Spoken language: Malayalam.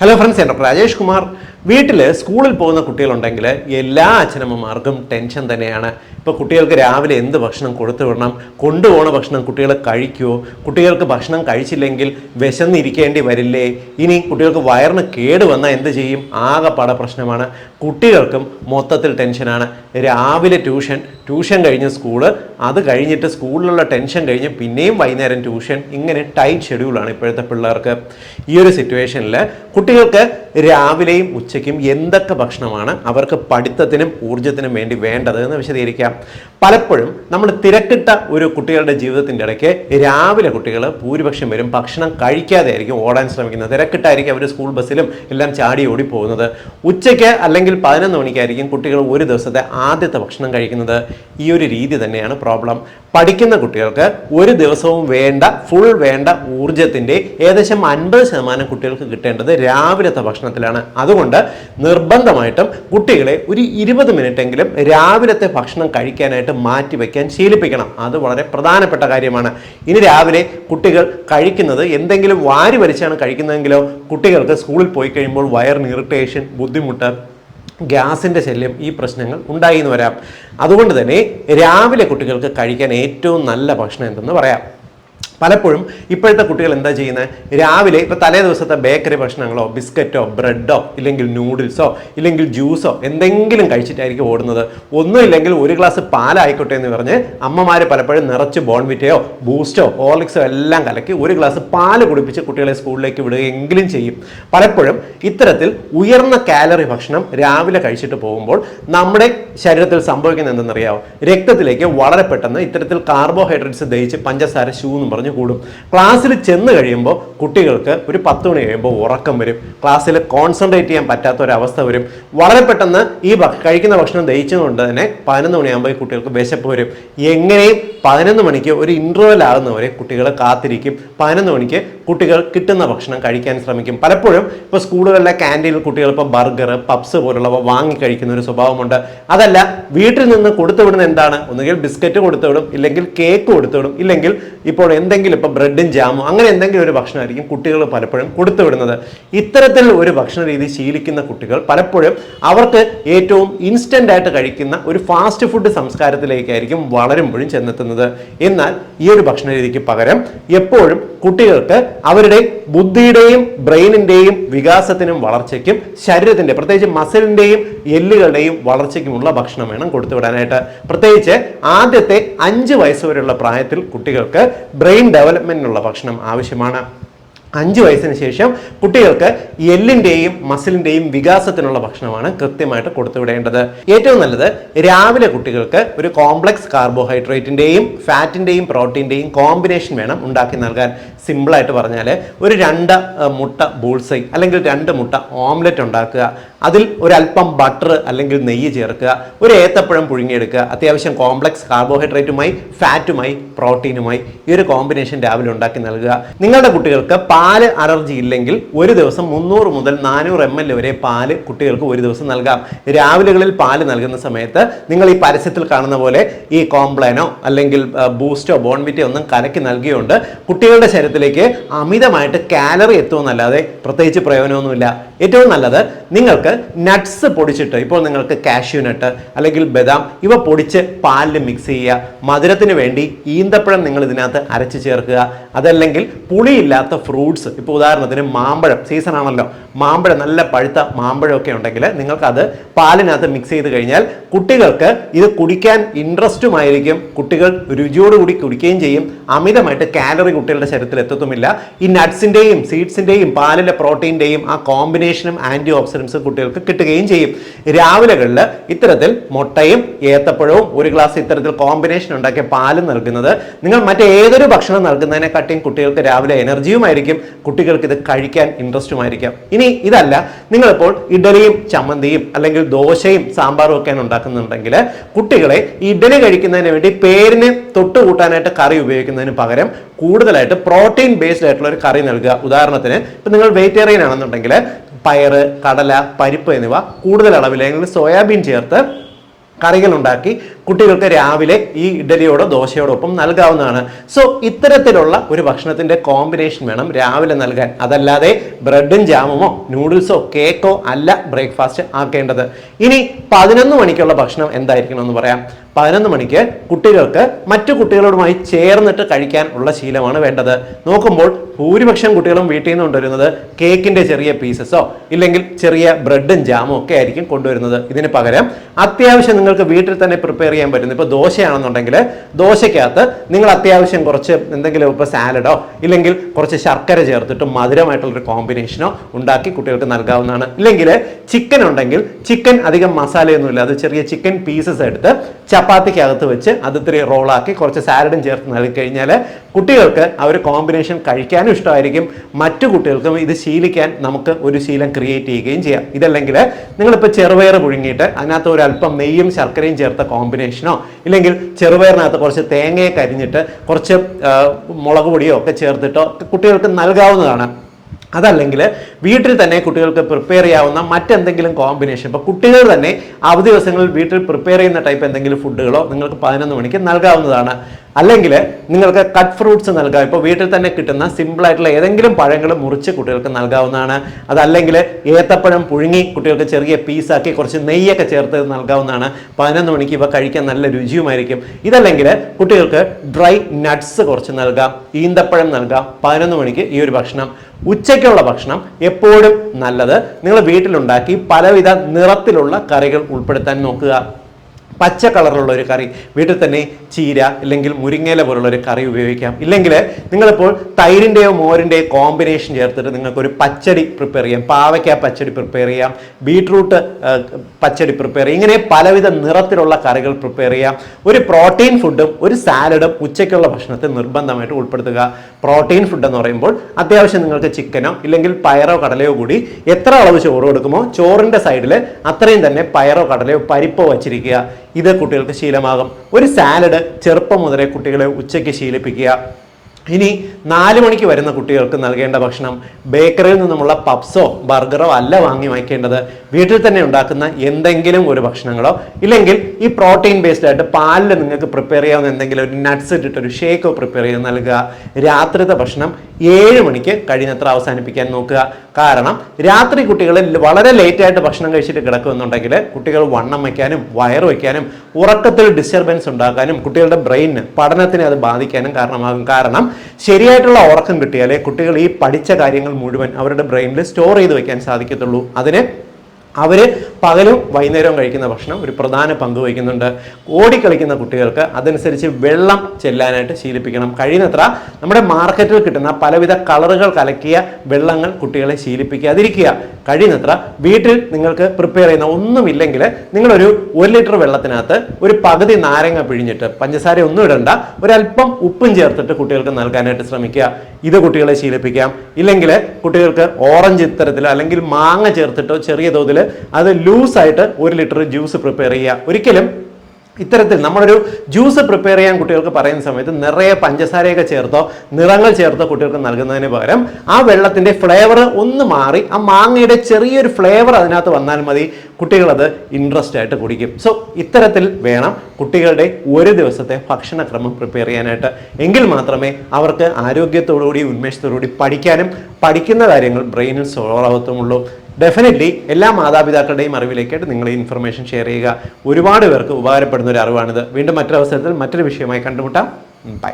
ഹലോ ഫ്രണ്ട്സ് എൻ്റെ രാജേഷ് കുമാർ വീട്ടിൽ സ്കൂളിൽ പോകുന്ന കുട്ടികളുണ്ടെങ്കിൽ എല്ലാ അച്ഛനമ്മമാർക്കും ടെൻഷൻ തന്നെയാണ്. ഇപ്പോൾ കുട്ടികൾക്ക് രാവിലെ എന്ത് ഭക്ഷണം കൊടുത്തു വിടണം? കൊണ്ടുപോകുന്ന ഭക്ഷണം കുട്ടികൾ കഴിക്കുമോ കുട്ടികൾക്ക് ഭക്ഷണം കഴിച്ചില്ലെങ്കിൽ വിശന്നിരിക്കേണ്ടി വരില്ലേ? ഇനി കുട്ടികൾക്ക് വയറിന് കേട് വന്നാൽ എന്ത് ചെയ്യും? ആകെപ്പാടെ പ്രശ്നമാണ്. കുട്ടികൾക്കും മൊത്തത്തിൽ ടെൻഷനാണ് രാവിലെ ട്യൂഷൻ ട്യൂഷൻ കഴിഞ്ഞ് സ്കൂൾ അത് കഴിഞ്ഞിട്ട് സ്കൂളിലുള്ള ടെൻഷൻ കഴിഞ്ഞ് പിന്നെയും വൈകുന്നേരം ട്യൂഷൻ ഇങ്ങനെ ടൈറ്റ് ഷെഡ്യൂളാണ് ഇപ്പോഴത്തെ പിള്ളേർക്ക്. ഈ ഒരു സിറ്റുവേഷനിൽ കുട്ടികൾക്ക് രാവിലെയും ഉച്ചയ്ക്കും എന്തൊക്കെ ഭക്ഷണമാണ് അവർക്ക് പഠിത്തത്തിനും ഊർജത്തിനും വേണ്ടി വേണ്ടത് എന്ന് വിശദീകരിക്കാം. പലപ്പോഴും നമ്മൾ തിരക്കിട്ട ഒരു കുട്ടികളുടെ ജീവിതത്തിന്റെ ഇടയ്ക്ക് രാവിലെ കുട്ടികൾ ഭൂരിപക്ഷം വരും ഭക്ഷണം കഴിക്കാതെ ആയിരിക്കും ഓടാൻ ശ്രമിക്കുന്നത്. തിരക്കിട്ടായിരിക്കും അവർ സ്കൂൾ ബസ്സിലും എല്ലാം ചാടി ഓടി പോകുന്നത് ഉച്ചയ്ക്ക് അല്ലെങ്കിൽ പതിനൊന്ന് മണിക്കായിരിക്കും കുട്ടികൾ ഒരു ദിവസത്തെ ആദ്യത്തെ ഭക്ഷണം കഴിക്കുന്നത്. ഈ ഒരു രീതി തന്നെയാണ് പ്രോബ്ലം. പഠിക്കുന്ന കുട്ടികൾക്ക് ഒരു ദിവസവും വേണ്ട ഫുൾ വേണ്ട ഊർജത്തിന്റെ ഏകദേശം അൻപത് ശതമാനം കുട്ടികൾക്ക് കിട്ടേണ്ടത് രാവിലത്തെ ഭക്ഷണത്തിലാണ്. അതുകൊണ്ട് നിർബന്ധമായിട്ടും കുട്ടികളെ ഒരു ഇരുപത് മിനിറ്റെങ്കിലും രാവിലത്തെ ഭക്ഷണം കഴിക്കാനായിട്ട് മാറ്റി വയ്ക്കാൻ ശീലിപ്പിക്കണം. അത് വളരെ പ്രധാനപ്പെട്ട കാര്യമാണ്. ഇനി രാവിലെ കുട്ടികൾ കഴിക്കുന്നത് എന്തെങ്കിലും വാരി വലിച്ചാണ് കഴിക്കുന്നതെങ്കിലോ കുട്ടികൾക്ക് സ്കൂളിൽ പോയി കഴിയുമ്പോൾ വയറിന് ഇറിറ്റേഷൻ ബുദ്ധിമുട്ട് ഗ്യാസിന്റെ ശല്യം ഈ പ്രശ്നങ്ങൾ ഉണ്ടായി എന്ന് വരാം. അതുകൊണ്ട് തന്നെ രാവിലെ കുട്ടികൾക്ക് കഴിക്കാൻ ഏറ്റവും നല്ല ഭക്ഷണം എന്തെന്ന് പറയാം? പലപ്പോഴും ഇപ്പോഴത്തെ കുട്ടികൾ എന്താ ചെയ്യുന്നത്? രാവിലെ ഇപ്പോൾ തലേ ദിവസത്തെ ബേക്കറി ഭക്ഷണങ്ങളോ ബിസ്ക്കറ്റോ ബ്രെഡോ ഇല്ലെങ്കിൽ നൂഡിൽസോ ഇല്ലെങ്കിൽ ജ്യൂസോ എന്തെങ്കിലും കഴിച്ചിട്ടായിരിക്കും ഓടുന്നത്. ഒന്നുമില്ലെങ്കിൽ ഒരു ഗ്ലാസ് പാലായിക്കോട്ടെ എന്ന് പറഞ്ഞ് അമ്മമാർ പലപ്പോഴും നിറച്ച് ബോൺവിറ്റയോ ബൂസ്റ്റോ ഹോർലിക്സോ എല്ലാം കലക്കി ഒരു ഗ്ലാസ് പാൽ കുടിപ്പിച്ച് കുട്ടികളെ സ്കൂളിലേക്ക് വിടുകയെങ്കിലും ചെയ്യും. പലപ്പോഴും ഇത്തരത്തിൽ ഉയർന്ന കാലറി ഭക്ഷണം രാവിലെ കഴിച്ചിട്ട് പോകുമ്പോൾ നമ്മുടെ ശരീരത്തിൽ സംഭവിക്കുന്നത് എന്തെന്നറിയാമോ രക്തത്തിലേക്ക് വളരെ പെട്ടെന്ന് ഇത്തരത്തിൽ കാർബോഹൈഡ്രേറ്റ്സ് ദഹിച്ച് പഞ്ചസാര ഷൂ എന്ന് പറഞ്ഞ് കൂടും ക്ലാസ്സിൽ ചെന്ന് കഴിയുമ്പോൾ കുട്ടികൾക്ക് ഒരു പത്ത് മണി കഴിയുമ്പോൾ ഉറക്കം വരും. ക്ലാസ്സിൽ കോൺസെൻട്രേറ്റ് ചെയ്യാൻ പറ്റാത്ത ഒരവസ്ഥ വരും. വളരെ പെട്ടെന്ന് ഈ കഴിക്കുന്ന ഭക്ഷണം ദഹിച്ചതുകൊണ്ട് തന്നെ പതിനൊന്ന് മണിയാകുമ്പോൾ ഈ കുട്ടികൾക്ക് വിശപ്പ് വരും. എങ്ങനെയും പതിനൊന്ന് മണിക്ക് ഒരു ഇന്റർവെൽ ആകുന്നവരെ കുട്ടികൾ കാത്തിരിക്കും. പതിനൊന്ന് മണിക്ക് കുട്ടികൾ കിട്ടുന്ന ഭക്ഷണം കഴിക്കാൻ ശ്രമിക്കും. പലപ്പോഴും ഇപ്പോൾ സ്കൂളുകളിലെ ക്യാന്റീനിൽ കുട്ടികൾ ഇപ്പോൾ ബർഗർ പപ്സ് പോലുള്ളവ വാങ്ങി കഴിക്കുന്ന ഒരു സ്വഭാവമുണ്ട്. അതല്ല വീട്ടിൽ നിന്ന് കൊടുത്തുവിടുന്ന എന്താണ്? ഒന്നുകിൽ ബിസ്ക്കറ്റ് കൊടുത്തുവിടും ഇല്ലെങ്കിൽ കേക്ക് കൊടുത്തുവിടും ഇല്ലെങ്കിൽ ഇപ്പോൾ എന്തെങ്കിലും ഇപ്പോൾ ബ്രെഡും ജാമും അങ്ങനെ എന്തെങ്കിലും ഒരു ഭക്ഷണമായിരിക്കും കുട്ടികൾ പലപ്പോഴും കൊടുത്തു വിടുന്നത്. ഇത്തരത്തിൽ ഒരു ഭക്ഷണ രീതി ശീലിക്കുന്ന കുട്ടികൾ പലപ്പോഴും അവർക്ക് ഏറ്റവും ഇൻസ്റ്റന്റ് ആയിട്ട് കഴിക്കുന്ന ഒരു ഫാസ്റ്റ് ഫുഡ് സംസ്കാരത്തിലേക്കായിരിക്കും വളരുമ്പോഴും ചെന്നെത്തുന്നത്. എന്നാൽ ഈ ഒരു ഭക്ഷണ രീതിക്ക് പകരം എപ്പോഴും കുട്ടികൾക്ക് അവരുടെ ബുദ്ധിയുടെയും ബ്രെയിനിന്റെയും വികാസത്തിനും വളർച്ചയ്ക്കും ശരീരത്തിന്റെ പ്രത്യേകിച്ച് മസിലിന്റെയും എല്ലുകളുടെയും വളർച്ചയ്ക്കുമുള്ള ഭക്ഷണം വേണം കൊടുത്തുവിടാനായിട്ട് പ്രത്യേകിച്ച് ആദ്യത്തെ അഞ്ച് വയസ്സ് വരെയുള്ള പ്രായത്തിൽ കുട്ടികൾക്ക് ബ്രെയിൻ ഡെവലപ്മെന്റിനുള്ള ഭക്ഷണം ആവശ്യമാണ്. അഞ്ച് വയസ്സിന് ശേഷം കുട്ടികൾക്ക് എല്ലിന്റെയും മസിലിന്റെയും വികാസത്തിനുള്ള ഭക്ഷണമാണ് കൃത്യമായിട്ട് കൊടുത്തുവിടേണ്ടത്. ഏറ്റവും നല്ലത് രാവിലെ കുട്ടികൾക്ക് ഒരു കോംപ്ലക്സ് കാർബോഹൈഡ്രേറ്റിന്റെയും ഫാറ്റിന്റെയും പ്രോട്ടീന്റെയും കോമ്പിനേഷൻ വേണം ഉണ്ടാക്കി നൽകാൻ. സിമ്പിളായിട്ട് പറഞ്ഞാൽ ഒരു രണ്ട് മുട്ട ബൂൾസൈ അല്ലെങ്കിൽ രണ്ട് മുട്ട ഓംലെറ്റ് ഉണ്ടാക്കുക. അതിൽ ഒരല്പം ബട്ടർ അല്ലെങ്കിൽ നെയ്യ് ചേർക്കുക. ഒരു ഏത്തപ്പഴം പുഴുങ്ങിയെടുക്കുക. അത്യാവശ്യം കോംപ്ലക്സ് കാർബോഹൈഡ്രേറ്റുമായി ഫാറ്റുമായി പ്രോട്ടീനുമായി ഈ ഒരു കോമ്പിനേഷൻ രാവിലെ ഉണ്ടാക്കി നൽകുക. നിങ്ങളുടെ കുട്ടികൾക്ക് പാൽ അലർജി ഇല്ലെങ്കിൽ ഒരു ദിവസം മുന്നൂറ് മുതൽ നാനൂറ് എം എൽ വരെ പാൽ കുട്ടികൾക്ക് ഒരു ദിവസം നൽകാം. രാവിലെകളിൽ പാൽ നൽകുന്ന സമയത്ത് നിങ്ങൾ ഈ പരസ്യത്തിൽ കാണുന്ന പോലെ ഈ കോംപ്ലൈനോ അല്ലെങ്കിൽ ബൂസ്റ്റോ ബോൺവിറ്റോ ഒന്നും കലക്കി നൽകിയുകൊണ്ട് കുട്ടികളുടെ ശരീരത്തിലേക്ക് അമിതമായിട്ട് കാലറി എത്തുമെന്നല്ലാതെ പ്രത്യേകിച്ച് പ്രയോജനമൊന്നുമില്ല. ഏറ്റവും നല്ലത് നിങ്ങൾക്ക് നട്ട്സ് പൊടിച്ചിട്ട് ഇപ്പോൾ നിങ്ങൾക്ക് കാഷ്യൂ നട്ട് അല്ലെങ്കിൽ ബദാം ഇവ പൊടിച്ച് പാലിൽ മിക്സ് ചെയ്യുക. മധുരത്തിന് വേണ്ടി ഈന്തപ്പഴം നിങ്ങൾ ഇതിനകത്ത് അരച്ച് ചേർക്കുക. അതല്ലെങ്കിൽ പുളിയില്ലാത്ത ഫ്രൂട്ട്സ് ഇപ്പോൾ ഉദാഹരണത്തിന് മാമ്പഴം സീസൺ ആണല്ലോ. മാമ്പഴം നല്ല പഴുത്ത മാമ്പഴമൊക്കെ ഉണ്ടെങ്കിൽ നിങ്ങൾക്കത് പാലിനകത്ത് മിക്സ് ചെയ്ത് കഴിഞ്ഞാൽ കുട്ടികൾക്ക് ഇത് കുടിക്കാൻ ഇൻട്രസ്റ്റുമായിരിക്കും കുട്ടികൾ രുചിയോടുകൂടി കുടിക്കുകയും ചെയ്യും. അമിതമായിട്ട് കാലറി കുട്ടികളുടെ ശരീരത്തിൽ എത്തത്തുമില്ല. ഈ നട്ട്സിന്റെയും സീഡ്സിന്റെയും പാലിലെ പ്രോട്ടീന്റെയും ആ കോമ്പിനേഷനും ആന്റി ഓക്സിഡൻസും കുട്ടികൾക്ക് കിട്ടുകയും ചെയ്യും. രാവിലെകളിൽ ഇത്തരത്തിൽ മുട്ടയും ഏത്തപ്പഴവും ഒരു ഗ്ലാസ് ഇത്തരത്തിൽ കോമ്പിനേഷൻ ഉണ്ടാക്കിയ പാലും നൽകുന്നത് നിങ്ങൾ മറ്റേതൊരു ഭക്ഷണം നൽകുന്നതിനെക്കാട്ടിയും കുട്ടികൾക്ക് രാവിലെ എനർജിയുമായിരിക്കും കുട്ടികൾക്ക് ഇത് കഴിക്കാൻ ഇൻട്രസ്റ്റുമായിരിക്കാം ഇനി ഇതല്ല നിങ്ങളിപ്പോൾ ഇഡലിയും ചമ്മന്തിയും അല്ലെങ്കിൽ ദോശയും സാമ്പാറും ഒക്കെ ഉണ്ടാക്കുന്നുണ്ടെങ്കിൽ കുട്ടികളെ ഇഡലി കഴിക്കുന്നതിന് വേണ്ടി പേരിന് തൊട്ട് കൂട്ടാനായിട്ട് കറി ഉപയോഗിക്കുന്നതിന് പകരം കൂടുതലായിട്ട് പ്രോട്ടീൻ ബേസ്ഡ് ആയിട്ടുള്ള ഒരു കറി നൽകുക. ഉദാഹരണത്തിന് ഇപ്പം നിങ്ങൾ വെജിറ്റേറിയൻ ആണെന്നുണ്ടെങ്കിൽ പയറ് കടല പരിപ്പ് എന്നിവ കൂടുതൽ അളവിൽ അല്ലെങ്കിൽ സോയാബീൻ ചേർത്ത് കറികൾ ഉണ്ടാക്കി കുട്ടികൾക്ക് രാവിലെ ഈ ഇഡലിയോടോ ദോശയോടൊപ്പം നൽകാവുന്നതാണ്. സോ ഇത്തരത്തിലുള്ള ഒരു ഭക്ഷണത്തിന്റെ കോമ്പിനേഷൻ വേണം രാവിലെ നൽകാൻ. അതല്ലാതെ ബ്രെഡും ജാമുമോ നൂഡിൽസോ കേക്കോ അല്ല ബ്രേക്ക്ഫാസ്റ്റ് ആക്കേണ്ടത്. ഇനി പതിനൊന്ന് മണിക്കുള്ള ഭക്ഷണം എന്തായിരിക്കണം എന്ന് പറയാം. പതിനൊന്ന് മണിക്ക് കുട്ടികൾക്ക് മറ്റു കുട്ടികളോടുമായി ചേർന്നിട്ട് കഴിക്കാൻ ഉള്ള ശീലമാണ് വേണ്ടത്. നോക്കുമ്പോൾ ഭൂരിപക്ഷം കുട്ടികളും വീട്ടിൽ നിന്ന് കൊണ്ടുവരുന്നത് കേക്കിന്റെ ചെറിയ പീസസോ ഇല്ലെങ്കിൽ ചെറിയ ബ്രെഡും ജാമും ഒക്കെ ആയിരിക്കും കൊണ്ടുവരുന്നത്. ഇതിന് പകരം അത്യാവശ്യം നിങ്ങൾക്ക് വീട്ടിൽ തന്നെ പ്രിപ്പയർ ചെയ്യാൻ പറ്റുന്നു. ഇപ്പോൾ ദോശയാണെന്നുണ്ടെങ്കിൽ ദോശയ്ക്കകത്ത് നിങ്ങൾ അത്യാവശ്യം കുറച്ച് എന്തെങ്കിലും ഇപ്പോൾ സാലഡോ ഇല്ലെങ്കിൽ കുറച്ച് ശർക്കര ചേർത്തിട്ട് മധുരമായിട്ടുള്ളൊരു കോമ്പിനേഷനോ ഉണ്ടാക്കി കുട്ടികൾക്ക് നൽകാവുന്നതാണ്. ഇല്ലെങ്കിൽ ചിക്കൻ ഉണ്ടെങ്കിൽ ചിക്കൻ അധികം മസാലയൊന്നുമില്ല. അത് ചെറിയ ചിക്കൻ പീസസ് എടുത്ത് ചപ്പാത്തിക്കകത്ത് വെച്ച് അത് ഇത്തിരി റോളാക്കി കുറച്ച് സാലഡും ചേർത്ത് നൽകി കഴിഞ്ഞാൽ കുട്ടികൾക്ക് ആ ഒരു കോമ്പിനേഷൻ കഴിക്കാനും ഇഷ്ടമായിരിക്കും. മറ്റു കുട്ടികൾക്കും ഇത് ശീലിക്കാൻ നമുക്ക് ഒരു ശീലം ക്രിയേറ്റ് ചെയ്യുകയും ചെയ്യാം. ഇതല്ലെങ്കിൽ നിങ്ങളിപ്പോൾ ചെറുപയർ പുഴുങ്ങിയിട്ട് അതിനകത്ത് ഒരു അല്പം നെയ്യും ശർക്കരയും ചേർത്ത കോമ്പിനേഷനോ ഇല്ലെങ്കിൽ ചെറുപയറിനകത്ത് കുറച്ച് തേങ്ങയെ കരിഞ്ഞിട്ട് കുറച്ച് മുളക് പൊടിയോ ഒക്കെ ചേർത്തിട്ടോ കുട്ടികൾക്ക് നൽകാവുന്നതാണ്. അതല്ലെങ്കിൽ വീട്ടിൽ തന്നെ കുട്ടികൾക്ക് പ്രിപ്പയർ ചെയ്യാവുന്ന മറ്റെന്തെങ്കിലും കോമ്പിനേഷൻ ഇപ്പോൾ കുട്ടികൾ തന്നെ അവധി ദിവസങ്ങളിൽ വീട്ടിൽ പ്രിപ്പയർ ചെയ്യുന്ന ടൈപ്പ് എന്തെങ്കിലും ഫുഡുകളോ നിങ്ങൾക്ക് പതിനൊന്ന് മണിക്ക് നൽകാവുന്നതാണ്. അല്ലെങ്കിൽ നിങ്ങൾക്ക് കട്ട് ഫ്രൂട്ട്സ് നൽകാം. ഇപ്പോൾ വീട്ടിൽ തന്നെ കിട്ടുന്ന സിമ്പിളായിട്ടുള്ള ഏതെങ്കിലും പഴങ്ങൾ മുറിച്ച് കുട്ടികൾക്ക് നൽകാവുന്നതാണ്. അതല്ലെങ്കിൽ ഏത്തപ്പഴം പുഴുങ്ങി കുട്ടികൾക്ക് ചെറിയ പീസാക്കി കുറച്ച് നെയ്യൊക്കെ ചേർത്ത് നൽകാവുന്നതാണ്. പതിനൊന്ന് മണിക്ക് ഇവ കഴിക്കാൻ നല്ല രുചിയുമായിരിക്കും. ഇതല്ലെങ്കിൽ കുട്ടികൾക്ക് ഡ്രൈ നട്ട്സ് കുറച്ച് നൽകാം. ഈന്തപ്പഴം നൽകാം. പതിനൊന്ന് മണിക്ക് ഈ ഒരു ഭക്ഷണം. ഉച്ചയ്ക്കുള്ള ഭക്ഷണം എപ്പോഴും നല്ലത്. നിങ്ങൾ വീട്ടിലുണ്ടാക്കി പലവിധ നിറത്തിലുള്ള കറികൾ ഉൾപ്പെടുത്താൻ നോക്കുക. പച്ച കളറിലുള്ള ഒരു കറി വീട്ടിൽ തന്നെ ചീര അല്ലെങ്കിൽ മുരിങ്ങയില പോലുള്ള ഒരു കറി ഉപയോഗിക്കാം. ഇല്ലെങ്കിൽ നിങ്ങളിപ്പോൾ തൈരിന്റെയോ മോരിന്റെയോ കോമ്പിനേഷൻ ചേർത്തിട്ട് നിങ്ങൾക്ക് ഒരു പച്ചടി പ്രിപ്പയർ ചെയ്യാം. പാവയ്ക്ക പച്ചടി പ്രിപ്പയർ ചെയ്യാം. ബീട്രൂട്ട് പച്ചടി പ്രിപ്പയർ ചെയ്യാം. ഇങ്ങനെ പലവിധ നിറത്തിലുള്ള കറികൾ പ്രിപ്പയർ ചെയ്യാം. ഒരു പ്രോട്ടീൻ ഫുഡും ഒരു സാലഡും ഉച്ചയ്ക്കുള്ള ഭക്ഷണത്തിൽ നിർബന്ധമായിട്ട് ഉൾപ്പെടുത്തുക. പ്രോട്ടീൻ ഫുഡ് എന്ന് പറയുമ്പോൾ അത്യാവശ്യം നിങ്ങൾക്ക് ചിക്കനോ ഇല്ലെങ്കിൽ പയറോ കടലയോ കൂടി എത്ര അളവ് ചോറ് കൊടുക്കുമോ ചോറിന്റെ സൈഡിൽ അത്രയും തന്നെ പയറോ കടലയോ പരിപ്പോ വച്ചിരിക്കുക. ഇത് കുട്ടികൾക്ക് ശീലമാകും. ഒരു സാലഡ് ചെറുപ്പം മുതലേ കുട്ടികളെ ഉച്ചയ്ക്ക് ശീലിപ്പിക്കുക. ഇനി നാല് മണിക്ക് വരുന്ന കുട്ടികൾക്ക് നൽകേണ്ട ഭക്ഷണം ബേക്കറിയിൽ നിന്നുമുള്ള പപ്സോ ബർഗറോ അല്ല വാങ്ങി വയ്ക്കേണ്ടത്. വീട്ടിൽ തന്നെ ഉണ്ടാക്കുന്ന എന്തെങ്കിലും ഒരു ഭക്ഷണങ്ങളോ ഇല്ലെങ്കിൽ ഈ പ്രോട്ടീൻ ബേസ്ഡ് ആയിട്ട് പാലിൽ നിങ്ങൾക്ക് പ്രിപ്പയർ ചെയ്യാവുന്ന എന്തെങ്കിലും ഒരു നട്ട്സ് ഇട്ടിട്ട് ഒരു ഷേക്കോ പ്രിപ്പയർ ചെയ്ത് നൽകുക. രാത്രിത്തെ ഭക്ഷണം ഏഴ് മണിക്ക് കഴിയുന്നത്ര അവസാനിപ്പിക്കാൻ നോക്കുക. കാരണം രാത്രി കുട്ടികൾ വളരെ ലേറ്റ് ആയിട്ട് ഭക്ഷണം കഴിച്ചിട്ട് കിടക്കുമെന്നുണ്ടെങ്കിൽ കുട്ടികൾ വണ്ണം വയ്ക്കാനും വയറ് വയ്ക്കാനും ഉറക്കത്തിൽ ഡിസ്റ്റർബൻസ് ഉണ്ടാക്കാനും കുട്ടികളുടെ ബ്രെയിനിന് പഠനത്തിനെ അത് ബാധിക്കാനും കാരണമാകും. കാരണം ശരിയായിട്ടുള്ള ഉറക്കം കിട്ടിയാലേ കുട്ടികൾ ഈ പഠിച്ച കാര്യങ്ങൾ മുഴുവൻ അവരുടെ ബ്രെയിനിൽ സ്റ്റോർ ചെയ്ത് വെക്കാൻ സാധിക്കത്തുള്ളൂ. അതിന് അവർ പകലും വൈകുന്നേരവും കഴിക്കുന്ന ഭക്ഷണം ഒരു പ്രധാന പങ്ക് വഹിക്കുന്നുണ്ട്. ഓടിക്കളിക്കുന്ന കുട്ടികൾക്ക് അതനുസരിച്ച് വെള്ളം ചെല്ലാനായിട്ട് ശീലിപ്പിക്കണം. കഴിയുന്നത്ര നമ്മുടെ മാർക്കറ്റിൽ കിട്ടുന്ന പലവിധ കളറുകൾ കലക്കിയ വെള്ളങ്ങൾ കുട്ടികളെ ശീലിപ്പിക്കാതിരിക്കുക. കഴിയുന്നത്ര വീട്ടിൽ നിങ്ങൾക്ക് പ്രിപ്പയർ ചെയ്യുന്ന ഒന്നുമില്ലെങ്കിൽ നിങ്ങളൊരു ഒരു ലിറ്റർ വെള്ളത്തിനകത്ത് ഒരു പകുതി നാരങ്ങ പിഴിഞ്ഞിട്ട് പഞ്ചസാര ഒന്നും ഇടണ്ട. ഒരല്പം ഉപ്പും ചേർത്തിട്ട് കുട്ടികൾക്ക് നൽകാനായിട്ട് ശ്രമിക്കുക. ഇത് കുട്ടികളെ ശീലിപ്പിക്കാം. ഇല്ലെങ്കിൽ കുട്ടികൾക്ക് ഓറഞ്ച് ഇത്തരത്തിലോ അല്ലെങ്കിൽ മാങ്ങ ചേർത്തിട്ടോ ചെറിയ തോതിൽ അത് ലൂസായിട്ട് ഒരു ലിറ്റർ ജ്യൂസ് പ്രിപ്പയർ ചെയ്യുക. ഒരിക്കലും ഇത്തരത്തിൽ നമ്മളൊരു ജ്യൂസ് പ്രിപ്പയർ ചെയ്യാൻ കുട്ടികൾക്ക് പറയുന്ന സമയത്ത് നിറയെ പഞ്ചസാരയൊക്കെ ചേർത്തോ നിറങ്ങൾ ചേർത്തോ കുട്ടികൾക്ക് നൽകുന്നതിന് പകരം ആ വെള്ളത്തിന്റെ ഫ്ലേവർ ഒന്ന് മാറി ആ മാങ്ങയുടെ ചെറിയൊരു ഫ്ലേവർ അതിനകത്ത് വന്നാൽ മതി. കുട്ടികളത് ഇൻട്രസ്റ്റ് ആയിട്ട് കുടിക്കും. സോ ഇത്തരത്തിൽ വേണം കുട്ടികളുടെ ഒരു ദിവസത്തെ ഭക്ഷണക്രമം പ്രിപ്പയർ ചെയ്യാനായിട്ട്. എങ്കിൽ മാത്രമേ അവർക്ക് ആരോഗ്യത്തോടുകൂടി ഉന്മേഷത്തോടുകൂടി പഠിക്കാനും പഠിക്കുന്ന കാര്യങ്ങൾ ബ്രെയിനിൽ സോളാവത്തുമുള്ളൂ ഡെഫിനറ്റ്ലി എല്ലാ മാതാപിതാക്കളുടെയും അറിവിലേക്കായിട്ട് നിങ്ങൾ ഈ ഇൻഫർമേഷൻ ഷെയർ ചെയ്യുക. ഒരുപാട് പേർക്ക് ഉപകാരപ്പെടുന്ന ഒരു അറിവാണിത്. വീണ്ടും മറ്റൊരവസരത്തിൽ മറ്റൊരു വിഷയമായി കണ്ടുമുട്ടാം. ബൈ